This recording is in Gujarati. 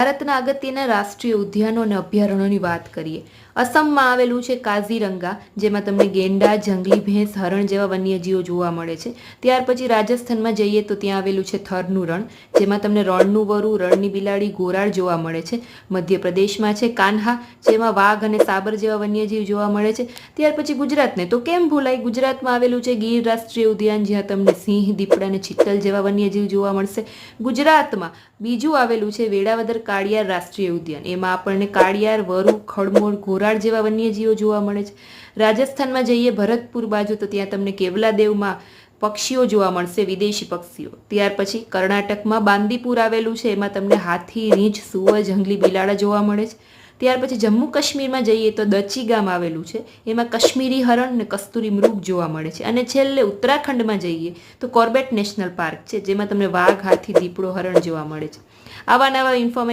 llegar ભારતના અગત્યના રાષ્ટ્રીય ઉદ્યાનો અને અભયારણ્યોની વાત કરીએ. અસમમાં આવેલું છે કાઝીરંગા, જેમાં તમને ગેંડા, જંગલી ભેંસ, હરણ જેવા વન્યજીવો જોવા મળે છે. ત્યાર પછી રાજસ્થાનમાં જઈએ તો ત્યાં આવેલું છે થરનું રણ, જેમાં તમને રણનું વરુ, રણની બિલાડી, ગોરાળ જોવા મળે છે. મધ્યપ્રદેશમાં છે કાન્હા, જેમાં વાઘ અને સાબર જેવા વન્યજીવ જોવા મળે છે. ત્યાર પછી ગુજરાતને તો કેમ ભૂલાય? ગુજરાતમાં આવેલું છે ગીર રાષ્ટ્રીય ઉદ્યાન, જ્યાં તમને સિંહ, દીપડા અને ચિત્તલ જેવા વન્યજીવ જોવા મળશે. ગુજરાતમાં બીજું આવેલું છે વેળાવદર કાળિયાર રાષ્ટ્રીય ઉદ્યાન. એમાં આપણને કાળિયાર, વરુ ખડમોળ ઘોરાડ જેવા વન્યજીવો જોવા મળે છે. રાજસ્થાનમાં જઈએ ભરતપુર બાજુ તો ત્યાં તમને કેવલાદેવમાં પક્ષીઓ જોવા મળશે, વિદેશી પક્ષીઓ. ત્યાર પછી કર્ણાટકમાં બાંદીપુર આવેલું છે, એમાં તમને હાથી, રીંછ સુવર જંગલી બિલાડા જોવા મળે છે. ત્યાર પછી જમ્મુ કાશ્મીરમાં જઈએ તો દચી ગામ આવેલું છે. એમાં કશ્મીરી હરણ ને કસ્તુરી મૃગ જોવા મળે છે. અને છેલ્લે ઉત્તરાખંડમાં જઈએ તો કોર્બેટ નેશનલ પાર્ક છે, જેમાં તમને વાઘ, હાથી, દીપડો, હરણ જોવા મળે છે. આવા નવા ઇન્ફોર્મેટિવ